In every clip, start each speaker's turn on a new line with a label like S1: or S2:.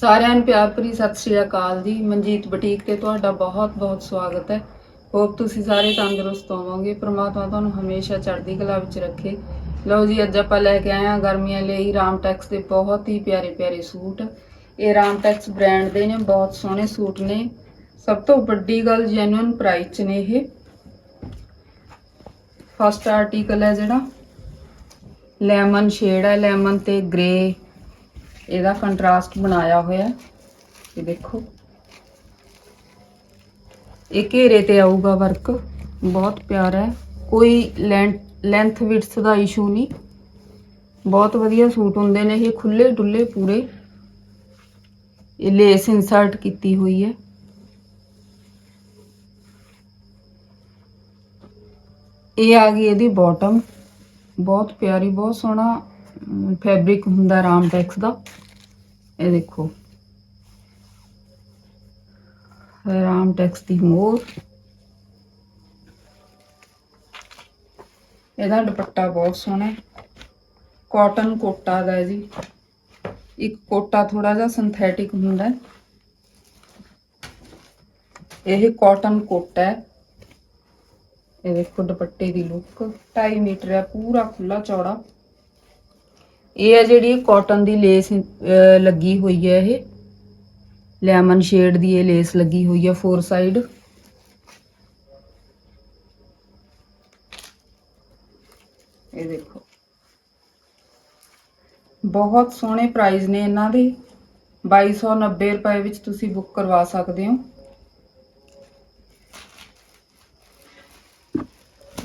S1: ਸਾਰਿਆਂ ਨੂੰ ਪਿਆਰ ਭਰੀ ਸਤਿ ਸ਼੍ਰੀ ਅਕਾਲ ਜੀ। ਮਨਜੀਤ ਬੁਟੀਕ ਤੇ ਤੁਹਾਡਾ ਬਹੁਤ-ਬਹੁਤ ਸਵਾਗਤ ਹੈ। ਹੋਪ ਤੁਸੀਂ ਸਾਰੇ ਤੰਦਰੁਸਤ ਹੋਵੋਗੇ। ਪ੍ਰਮਾਤਮਾ ਤੁਹਾਨੂੰ ਹਮੇਸ਼ਾ ਚੜ੍ਹਦੀ ਕਲਾ ਵਿੱਚ ਰੱਖੇ। ਲਓ ਜੀ, ਅੱਜ ਆਪਾਂ ਲੈ ਕੇ ਆਏ ਹਾਂ ਗਰਮੀਆਂ ਲਈ ਰਾਮ ਟੈਕਸ ਦੇ ਬਹੁਤ ਹੀ ਪਿਆਰੇ-ਪਿਆਰੇ ਸੂਟ। ਇਹ ਰਾਮ ਟੈਕਸ ਬ੍ਰਾਂਡ ਦੇ ਨੇ, ਬਹੁਤ ਸੋਹਣੇ ਸੂਟ ਨੇ। ਸਭ ਤੋਂ ਵੱਡੀ ਗੱਲ ਜੈਨੂਇਨ ਪ੍ਰਾਈਸ 'ਚ ਨੇ ਇਹ। ਫਸਟ ਆਰਟੀਕਲ ਹੈ ਜਿਹੜਾ। ਲੈਮਨ ਸ਼ੇਡ ਹੈ ਲੈਮਨ ਤੇ ਗ੍ਰੇ ਇਹਦਾ ਕੰਟਰਾਸਟ ਬਣਾਇਆ ਹੋਇਆ ਇਹ ਦੇਖੋ। ਇਹ ਘੇਰੇ ਤੇ ਆਊਗਾ ਵਰਕ। ਬਹੁਤ ਪਿਆਰਾ ਹੈ। ਕੋਈ ਲੈਂਥ ਵਿਡਥ ਦਾ ਇਸ਼ੂ ਨਹੀਂ। ਬਹੁਤ ਵਧੀਆ ਸੂਟ ਹੁੰਦੇ ਨੇ ਇਹ। ਖੁੱਲੇ ਡੁੱਲੇ ਪੂਰੇ। ਇਹ ਲੇਸ ਇਨਸਰਟ ਕੀਤੀ ਹੋਈ ਹੈ। ਇਹ ਆ ਗਈ ਇਹਦੀ ਬਾਟਮ ਬਹੁਤ ਪਿਆਰੀ, ਬਹੁਤ ਸੋਹਣਾ ਫੈਬਰਿਕ ਹੁੰਦਾ ਰਾਮਟੈਕਸ ਦਾ। ਇਹ ਦੇਖੋ। ਰਾਮਟੈਕਸ ਦੀ ਮੋਰ ਇਹਦਾ ਦੁਪੱਟਾ ਬਹੁਤ ਸੋਹਣਾ ਹੈ। ਕਾਟਨ ਕੋਟਾ ਦਾ ਜੀ। ਇੱਕ ਕੋਟਾ ਥੋੜਾ ਜਿਹਾ ਸਿੰਥੈਟਿਕ ਹੁੰਦਾ ਇਹ ਕਾਟਨ ਕੋਟਾ ਹੈ। ਇਹ ਦੇਖੋ ਦੁਪੱਟੇ ਦੀ ਲੁੱਕ 2.5 ਮੀਟਰ ਹੈ, ਪੂਰਾ ਖੁੱਲਾ ਚੌੜਾ। ਇਹ ਹੈ ਜਿਹੜੀ ਕਾਟਨ ਦੀ ਲੇਸ ਲੱਗੀ ਹੋਈ ਹੈ ਇਹ। ਲੈਮਨ ਸ਼ੇਡ ਦੀ ਇਹ ਲੇਸ ਲੱਗੀ ਹੋਈ ਹੈ ਫੋਰ ਸਾਈਡ ਇਹ ਦੇਖੋ। ਬਹੁਤ ਸੋਹਣੇ ਪ੍ਰਾਈਸ ਨੇ ਇਹਨਾਂ ਦੇ। 2290 ਰੁਪਏ ਵਿੱਚ ਤੁਸੀਂ ਬੁੱਕ ਕਰਵਾ ਸਕਦੇ ਹੋ।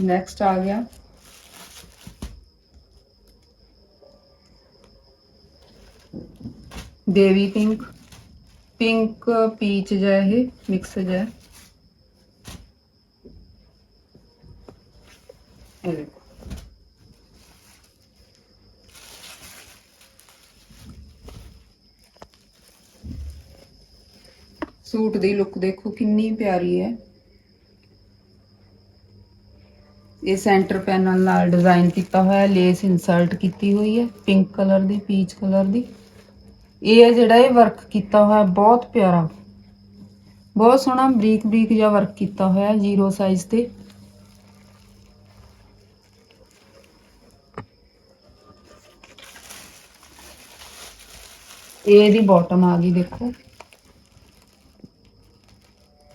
S1: ਨੈਕਸਟ ਆ ਗਿਆ। ਦੇਵੀ ਪਿੰਕ ਪਿੰਕ ਪੀਚ ਜਿਹਾ ਇਹ ਮਿਕਸ ਜਿਹਾ ਇਹ ਦੇਖੋ ਸੂਟ ਦੀ ਲੁੱਕ ਦੇਖੋ ਕਿੰਨੀ ਪਿਆਰੀ ਹੈ ਇਹ ਸੈਂਟਰ ਪੈਨਲ ਨਾਲ ਡਿਜ਼ਾਈਨ ਕੀਤਾ ਹੋਇਆ ਲੇਸ ਇਨਸਰਟ ਕੀਤੀ ਹੋਈ ਹੈ ਪਿੰਕ ਕਲਰ ਦੀ ਪੀਚ ਕਲਰ ਦੀ ਇਹ ਹੈ ਜਿਹੜਾ ਇਹ ਵਰਕ ਕੀਤਾ ਹੋਇਆ, ਬਹੁਤ ਪਿਆਰਾ। ਬਹੁਤ ਸੋਹਣਾ ਬਰੀਕ ਬਰੀਕ ਜਿਹਾ ਵਰਕ ਕੀਤਾ ਹੋਇਆ ਜ਼ੀਰੋ ਸਾਈਜ਼ ਤੇ। ਇਹ ਇਹਦੀ ਬਾਟਮ ਆ ਗਈ, ਦੇਖੋ।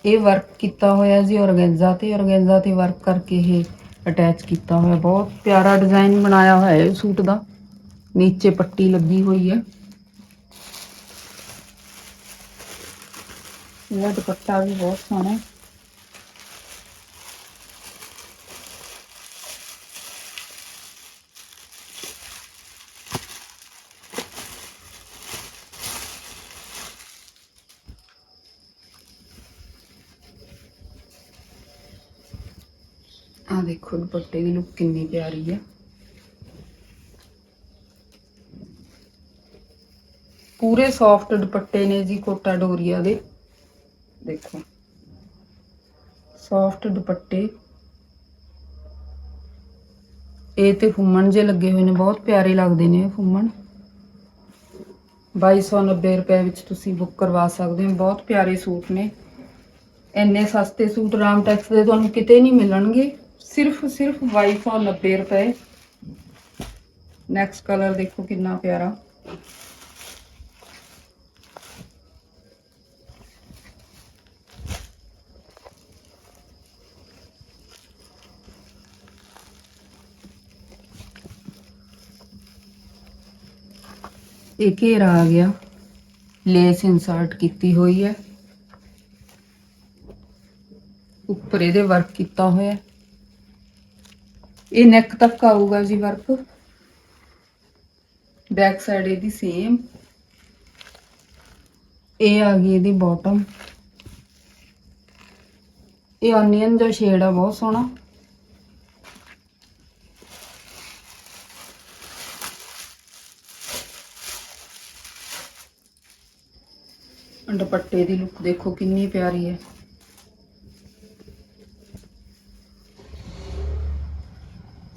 S1: ਇਹ ਵਰਕ ਕੀਤਾ ਹੋਇਆ ਜੀ ਔਰਗੈਂਜ਼ਾ ਤੇ। ਔਰਗੈਂਜ਼ਾ ਤੇ ਵਰਕ ਕਰਕੇ ਇਹ ਅਟੈਚ ਕੀਤਾ ਹੋਇਆ। ਬਹੁਤ ਪਿਆਰਾ ਡਿਜ਼ਾਈਨ ਬਣਾਇਆ ਹੋਇਆ ਹੈ ਸੂਟ ਦਾ। ਨੀਚੇ ਪੱਟੀ ਲੱਗੀ ਹੋਈ ਹੈ। ਇਹਦਾ ਦੁਪੱਟਾ ਵੀ ਬਹੁਤ ਸੋਹਣਾ। ਹੈ ਆ ਦੇਖੋ, ਦੁਪੱਟੇ ਦੀ ਲੁੱਕ ਕਿੰਨੀ ਪਿਆਰੀ ਹੈ ਪੂਰੇ ਸੌਫਟ ਦੁਪੱਟੇ ਨੇ ਜੀ ਕੋਟਾ ਡੋਰੀਆ ਦੇ। ਦੇਖੋ। ਸੌਫਟ ਦੁਪੱਟੇ। ਇਹ ਤੇ ਫੁੰਮਣ ਜੇ ਲੱਗੇ ਹੋਏ ਨੇ, ਬਹੁਤ ਪਿਆਰੇ ਲੱਗਦੇ ਨੇ ਇਹ ਫੁੰਮਣ। 2290 ਰੁਪਏ ਵਿੱਚ ਤੁਸੀਂ ਬੁੱਕ ਕਰਵਾ ਸਕਦੇ ਹੋ। ਬਹੁਤ ਪਿਆਰੇ ਸੂਟ ਨੇ। ਇੰਨੇ ਸਸਤੇ ਸੂਟ ਰਾਮਟੈਕਸ ਦੇ ਤੁਹਾਨੂੰ ਕਿਤੇ ਨਹੀਂ ਮਿਲਣਗੇ। ਸਿਰਫ ਸਿਰਫ 2290 ਰੁਪਏ। ਨੈਕਸਟ ਕਲਰ ਦੇਖੋ ਕਿੰਨਾ ਪਿਆਰਾ। ਇਹ ਘੇਰਾ ਆ ਗਿਆ। ਲੇਸ ਇਨਸਰਟ ਕੀਤੀ ਹੋਈ ਹੈ। ਉੱਪਰ ਇਹਦੇ ਵਰਕ ਕੀਤਾ ਹੋਇਆ ਇਹ ਨੈਕ ਤੱਕ ਆਊਗਾ ਜੀ ਵਰਕ। ਬੈਕ ਸਾਈਡ ਇਹਦੀ ਸੇਮ ਇਹ ਆ ਗਈ ਇਹਦੀ ਬਾਟਮ ਇਹ ਅਨੀਅਨ ਦਾ ਸ਼ੇਡ ਆ, ਬਹੁਤ ਸੋਹਣਾ। ਦੁਪੱਟੇ ਦੀ ਲੁੱਕ ਦੇਖੋ ਕਿੰਨੀ ਪਿਆਰੀ ਹੈ।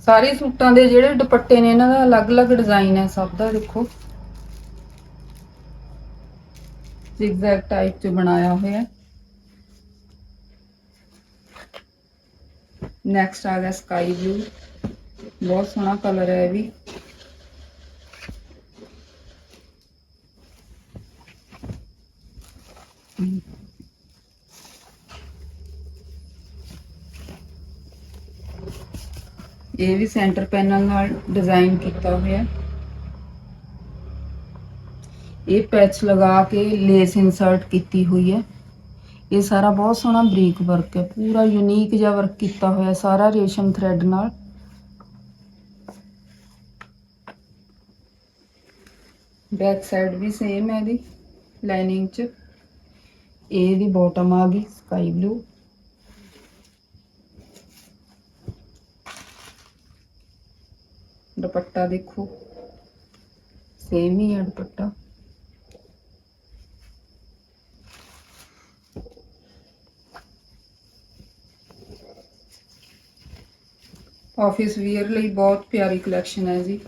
S1: ਸਾਰੇ ਸੂਟਾਂ ਦੇ ਜਿਹੜੇ ਦੁਪੱਟੇ ਨੇ ਇਹਨਾਂ ਦਾ ਅਲੱਗ-ਅਲੱਗ ਡਿਜ਼ਾਈਨ ਹੈ, ਸਭ ਦਾ ਦੇਖੋ। zigzag ਟਾਈਪ ਚ ਬਣਾਇਆ ਹੋਇਆ। ਨੈਕਸਟ ਆ ਗਿਆ ਸਕਾਈ ਬਲੂ ਬਹੁਤ ਸੋਹਣਾ ਕਲਰ ਹੈ ਇਹ ਵੀ। ਇਹ ਵੀ ਸੈਂਟਰ ਪੈਨਲ ਨਾਲ ਡਿਜ਼ਾਈਨ ਕੀਤਾ ਹੋਇਆ ਇਹ ਪੈਚ ਲਗਾ ਕੇ ਲੇਸ ਇਨਸਰਟ ਕੀਤੀ ਹੋਈ ਹੈ। ਇਹ ਸਾਰਾ ਬਹੁਤ ਸੋਹਣਾ ਬਰੀਕ ਵਰਕ ਹੈ। ਪੂਰਾ ਯੂਨੀਕ ਜਿਹਾ ਵਰਕ ਕੀਤਾ ਹੋਇਆ ਸਾਰਾ ਰੇਸ਼ਮ ਥ੍ਰੈਡ ਨਾਲ। ਬੈਕ ਸਾਈਡ ਵੀ ਸੇਮ ਹੈ ਇਹਦੀ ਲਾਈਨਿੰਗ ਚ। ਇਹ ਇਹਦੀ ਬਾਟਮ ਆ ਗਈ ਸਕਾਈ ਬਲੂ ਦੁਪੱਟਾ ਦੇਖੋ। ਸੇਮ ਹੀ ਹੈ ਦੁਪੱਟਾ। ਆਫਿਸ ਵੀਅਰ ਲਈ ਬਹੁਤ ਪਿਆਰੀ ਕਲੈਕਸ਼ਨ ਹੈ ਜੀ।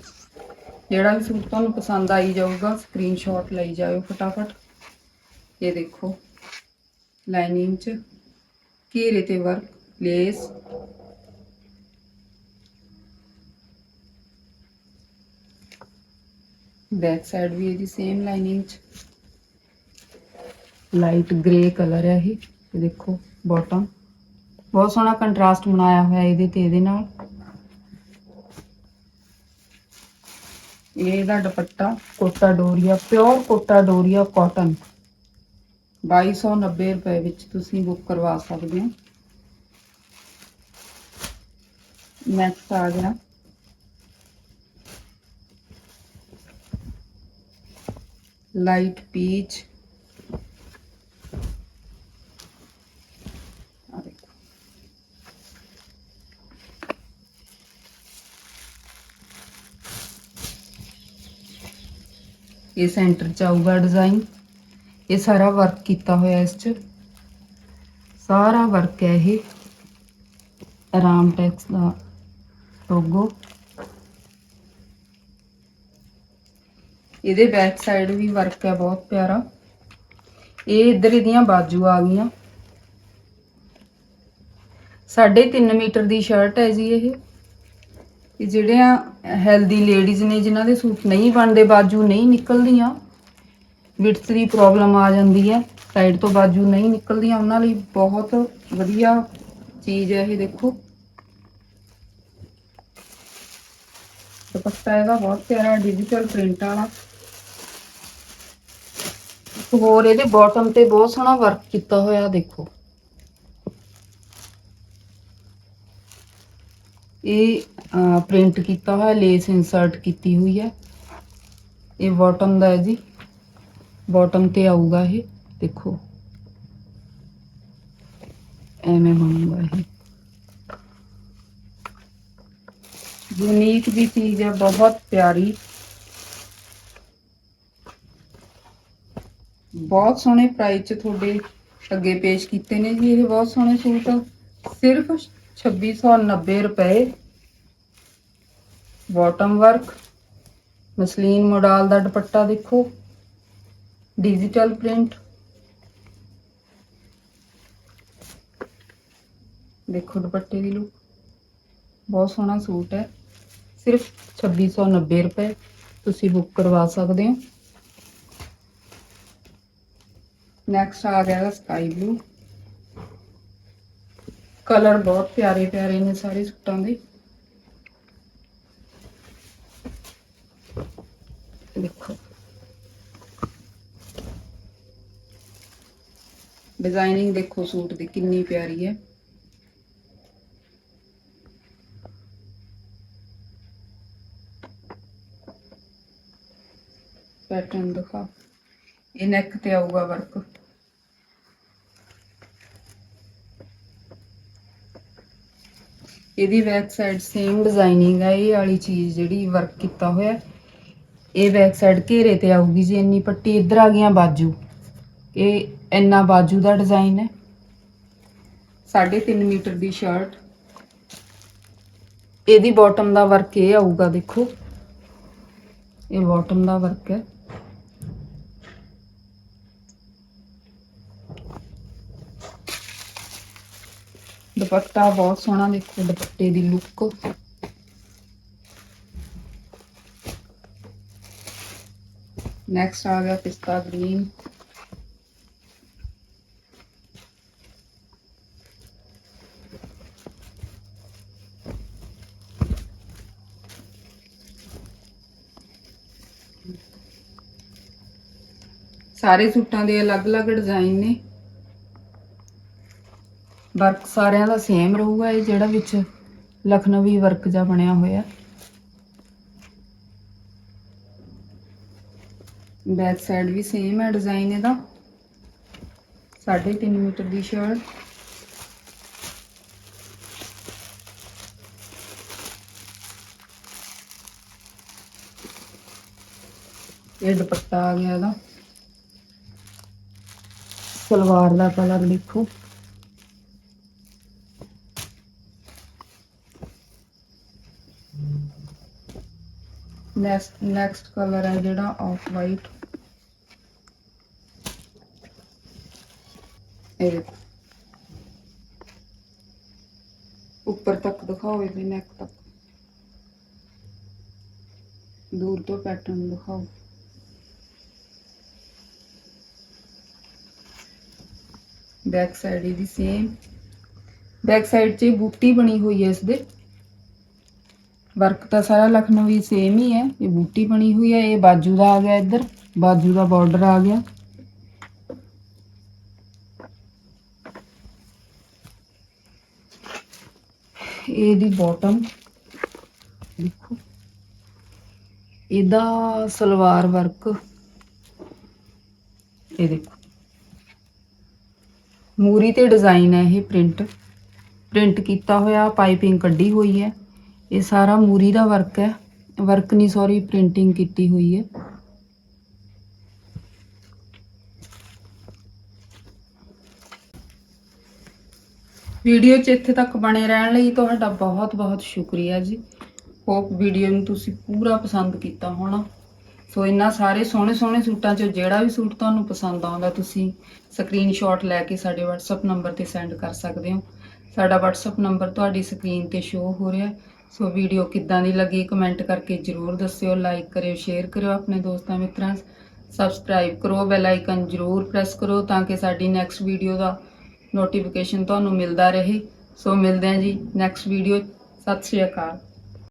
S1: ਜਿਹੜਾ ਵੀ ਸੂਟ ਤੁਹਾਨੂੰ ਪਸੰਦ ਆਈ ਜਾਊਗਾ ਸਕਰੀਨਸ਼ਾਟ ਲਈ ਜਾਇਓ ਫਟਾਫਟ। ਇਹ ਦੇਖੋ। ਲਾਈਨਿੰਗ ਚ, ਘੇਰੇ ਤੇ ਵਰਕ, ਲੇਸ। ਬੈਕ ਸਾਈਡ ਵੀ ਇਹਦੀ ਸੇਮ ਲਾਈਨਿੰਗ ਚ। ਲਾਈਟ ਗ੍ਰੇ ਕਲਰ ਹੈ ਇਹ ਦੇਖੋ ਬਾਟਮ ਬਹੁਤ ਸੋਹਣਾ ਕੰਟਰਾਸਟ ਬਣਾਇਆ ਹੋਇਆ ਇਹਦੇ ਤੇ, ਇਹਦੇ ਨਾਲ। ਇਹਦਾ ਦੁਪੱਟਾ ਕੋਟਾ ਡੋਰੀਆ ਪਿਓਰ ਕੋਟਾ ਡੋਰੀਆ ਕਾਟਨ 2290 ਰੁਪਏ ਵਿੱਚ ਤੁਸੀਂ ਬੁੱਕ ਕਰਵਾ ਸਕਦੇ ਹੋ ਨੈਕਸਟ ਆ ਗਿਆ ਲਾਈਟ ਪੀਚ ਆ ਦੇਖੋ ਇਹ ਸੈਂਟਰ ਚ ਆਊਗਾ ਡਿਜ਼ਾਈਨ ਇਹ ਸਾਰਾ ਵਰਕ ਕੀਤਾ ਹੋਇਆ ਇਸ ਚ। ਸਾਰਾ ਵਰਕ ਹੈ ਇਹ ਆਰਾਮ ਟੈਕਸ ਦਾ ਲੋਗੋ ਇਹਦੇ ਬੈਕ ਸਾਈਡ ਵੀ ਵਰਕ ਹੈ, ਬਹੁਤ ਪਿਆਰਾ। ਇਹ ਇੱਧਰ ਇਹਦੀਆਂ ਬਾਜੂ ਆ ਗਈਆਂ। 3.5 ਮੀਟਰ ਦੀ ਸ਼ਰਟ ਹੈ ਜੀ ਇਹ। ਇਹ ਜਿਹੜਿਆਂ ਹੈਲਦੀ ਲੇਡੀਜ਼ ਨੇ, ਜਿਨ੍ਹਾਂ ਦੇ ਸੂਟ ਨਹੀਂ ਬਣਦੇ, ਬਾਜੂ ਨਹੀਂ ਨਿਕਲਦੀਆਂ ਵਿਡਥ ਦੀ ਪ੍ਰੋਬਲਮ ਆ ਜਾਂਦੀ ਹੈ। ਸਾਈਡ ਤੋਂ ਬਾਜੂ ਨਹੀਂ ਨਿਕਲਦੀਆਂ। ਉਹਨਾਂ ਲਈ ਬਹੁਤ ਵਧੀਆ ਚੀਜ਼ ਹੈ ਇਹ ਦੇਖੋ। ਦੁਪੱਟਾ ਇਹਦਾ ਬਹੁਤ ਪਿਆਰਾ ਡਿਜੀਟਲ ਪ੍ਰਿੰਟ ਵਾਲਾ। ਹੋਰ ਇਹਦੇ ਬਾਟਮ ਤੇ ਬਹੁਤ ਸੋਹਣਾ ਵਰਕ ਕੀਤਾ ਹੋਇਆ, ਦੇਖੋ। ਇਹ ਪ੍ਰਿੰਟ ਕੀਤਾ ਹੋਇਆ ਲੇਸ ਇਨਸਰਟ ਕੀਤੀ ਹੋਈ ਹੈ। ਇਹ ਬਾਟਮ ਦਾ ਹੈ ਜੀ। ਬਾਟਮ ਤੇ ਆਊਗਾ ਇਹ ਦੇਖੋ ਐਵੇਂ ਬਣੂਗਾ ਇਹ ਯੂਨੀਕ ਦੀ ਚੀਜ਼ ਹੈ ਬਹੁਤ ਪਿਆਰੀ ਬਹੁਤ ਸੋਹਣੇ ਪ੍ਰਾਈਸ ਚ ਤੁਹਾਡੇ ਅੱਗੇ ਪੇਸ਼ ਕੀਤੇ ਨੇ ਜੀ ਇਹ ਬਹੁਤ ਸੋਹਣੇ ਸੂਟ ਸਿਰਫ 2690 ਰੁਪਏ ਬਾਟਮ ਵਰਕ ਮਸਲੀਨ ਮੋਡਲ ਦਾ ਦੁਪੱਟਾ ਦੇਖੋ ਡਿਜੀਟਲ ਪ੍ਰਿੰਟ ਦੇਖੋ ਦੁਪੱਟੇ ਦੀ ਲੁੱਕ ਬਹੁਤ ਸੋਹਣਾ ਸੂਟ ਹੈ। ਸਿਰਫ 2690 ਰੁਪਏ ਤੁਸੀਂ ਬੁੱਕ ਕਰਵਾ ਸਕਦੇ ਹੋ। ਨੈਕਸਟ ਆ ਗਿਆ ਸਕਾਈ ਬਲੂ ਕਲਰ ਬਹੁਤ ਪਿਆਰੇ ਪਿਆਰੇ ਨੇ ਸਾਰੇ ਸੂਟਾਂ ਦੇ। ਦੇਖੋ। ਡਿਜ਼ਾਈਨਿੰਗ ਦੇਖੋ ਸੂਟ ਦੀ ਕਿੰਨੀ ਪਿਆਰੀ ਹੈ। ਪੈਟਰਨ ਦਿਖਾ। ਇਹ ਨੈਕ ਤੇ ਆਊਗਾ ਵਰਕ ਇਹਦੀ ਬੈਕ ਸਾਈਡ ਸੇਮ ਡਿਜ਼ਾਈਨਿੰਗ ਹੈ। ਇਹ ਵਾਲੀ ਚੀਜ਼ ਜਿਹੜੀ ਵਰਕ ਕੀਤਾ ਹੋਇਆ ਇਹ ਬੈਕ ਸਾਈਡ ਘੇਰੇ ਤੇ ਆਊਗੀ ਜੀ ਇੰਨੀ ਪੱਟੀ ਇੱਧਰ ਆ ਗਈਆਂ, ਬਾਜੂ। ਇਹ ਇੰਨਾ ਬਾਜੂ ਦਾ ਡਿਜ਼ਾਈਨ ਹੈ। 3.5 ਮੀਟਰ ਦੀ ਸ਼ਰਟ ਇਹਦੀ ਬਾਟਮ ਦਾ ਵਰਕ ਇਹ ਆਊਗਾ ਦੇਖੋ। ਇਹ ਬਾਟਮ ਦਾ ਵਰਕ ਹੈ। ਦੁਪੱਟਾ ਬਹੁਤ ਸੋਹਣਾ ਦੇਖੋ ਦੁਪੱਟੇ ਦੀ ਲੁੱਕ ਨੈਕਸਟ ਆ ਗਿਆ ਪਿਸਤਾ ਗ੍ਰੀਨ ਸਾਰੇ ਸੂਟਾਂ ਦੇ ਅਲੱਗ-ਅਲੱਗ ਡਿਜ਼ਾਈਨ ਨੇ। ਵਰਕ ਸਾਰਿਆਂ ਦਾ ਸੇਮ ਰਹੂਗਾ ਇਹ ਜਿਹੜਾ ਵਿੱਚ ਲਖਨਵੀ ਵਰਕ ਜਾਂ ਬਣਿਆ ਹੋਇਆ। ਬੈਕ ਸਾਈਡ ਵੀ ਸੇਮ ਹੈ ਡਿਜ਼ਾਈਨ ਇਹਦਾ। 3.5 ਮੀਟਰ ਦੀ ਸ਼ਰਟ। ਇਹ ਦੁਪੱਟਾ ਆ ਗਿਆ ਇਹਦਾ। ਸਲਵਾਰ ਦਾ ਕਲਰ ਦੇਖੋ ਨੈਕਸਟ ਨੈਕਸਟ ਕਲਰ ਹੈ ਜਿਹੜਾ ਆਫ ਵਾਈਟ ਇਹ ਦੇਖੋ ਉੱਪਰ ਤੱਕ ਦਿਖਾਓ ਇਹਦੇ ਨੈਕ ਤੱਕ ਦੂਰ ਤੋਂ ਪੈਟਰਨ ਦਿਖਾਓ ਬੈਕ ਸਾਈਡ ਇਹਦੀ ਸੇਮ ਬੈਕ ਸਾਈਡ 'ਚ ਬੂਟੀ ਬਣੀ ਹੋਈ ਹੈ ਇਸ ਦੇ ਵਰਕ ਤਾਂ ਸਾਰਾ ਲਖਨਵੀ ਸੇਮ ਹੀ ਹੈ। ਇਹ ਬੂਟੀ ਬਣੀ ਹੋਈ ਹੈ। ਇਹ ਬਾਜੂ ਦਾ ਆ ਗਿਆ ਇੱਧਰ। ਬਾਜੂ ਦਾ ਬਾਰਡਰ ਆ ਗਿਆ। ਇਹਦੀ ਬਾਟਮ ਦੇਖੋ। ਇਹਦਾ ਸਲਵਾਰ ਵਰਕ ਇਹ ਦੇਖੋ। ਮੂਰੀ ਤੇ ਡਿਜ਼ਾਈਨ ਹੈ ਇਹ ਪ੍ਰਿੰਟ ਪ੍ਰਿੰਟ ਕੀਤਾ ਹੋਇਆ, ਪਾਈਪਿੰਗ ਕੱਢੀ ਹੋਈ ਹੈ। ਇਹ ਸਾਰਾ ਮੂਰੀ ਦਾ ਵਰਕ ਹੈ। ਵਰਕ ਨਹੀਂ ਸੌਰੀ ਪ੍ਰਿੰਟਿੰਗ ਕੀਤੀ ਹੋਈ ਹੈ। ਵੀਡੀਓ 'ਚ ਇੱਥੇ ਤੱਕ ਬਣੇ ਰਹਿਣ ਲਈ ਤੁਹਾਡਾ ਬਹੁਤ ਬਹੁਤ ਸ਼ੁਕਰੀਆ ਜੀ। ਹੋਪ ਵੀਡੀਓ ਨੂੰ ਤੁਸੀਂ ਪੂਰਾ ਪਸੰਦ ਕੀਤਾ ਹੋਣਾ। ਸੋ ਇੰਨਾ ਸਾਰੇ ਸੋਹਣੇ ਸੋਹਣੇ ਸੂਟਾਂ 'ਚੋਂ ਜਿਹੜਾ ਵੀ ਸੂਟ ਤੁਹਾਨੂੰ ਪਸੰਦ ਆਉਂਦਾ ਤੁਸੀਂ ਸਕਰੀਨਸ਼ਾਟ ਲੈ ਕੇ ਸਾਡੇ WhatsApp ਨੰਬਰ ਤੇ ਸੈਂਡ ਕਰ ਸਕਦੇ ਹੋ। ਸਾਡਾ WhatsApp ਨੰਬਰ ਤੁਹਾਡੀ ਸਕਰੀਨ ਤੇ ਸ਼ੋ ਹੋ ਰਿਹਾ ਸੋ ਵੀਡੀਓ ਕਿੱਦਾਂ ਦੀ ਲੱਗੀ ਕਮੈਂਟ ਕਰਕੇ ਜਰੂਰ ਦੱਸਿਓ ਲਾਈਕ ਕਰਿਓ ਸ਼ੇਅਰ ਕਰਿਓ ਆਪਣੇ ਦੋਸਤਾਂ ਮਿੱਤਰਾਂ ਸਬਸਕ੍ਰਾਈਬ ਕਰੋ ਬੈਲ ਆਈਕਨ ਜਰੂਰ ਪ੍ਰੈਸ ਕਰੋ ਤਾਂ ਕਿ ਸਾਡੀ ਨੈਕਸਟ ਵੀਡੀਓ ਦਾ ਨੋਟੀਫਿਕੇਸ਼ਨ ਤੁਹਾਨੂੰ ਮਿਲਦਾ ਰਹੇ। ਸੋ ਮਿਲਦੇ ਹਾਂ ਜੀ ਨੈਕਸਟ ਵੀਡੀਓ ਸਤਿ ਸ਼੍ਰੀ ਅਕਾਲ।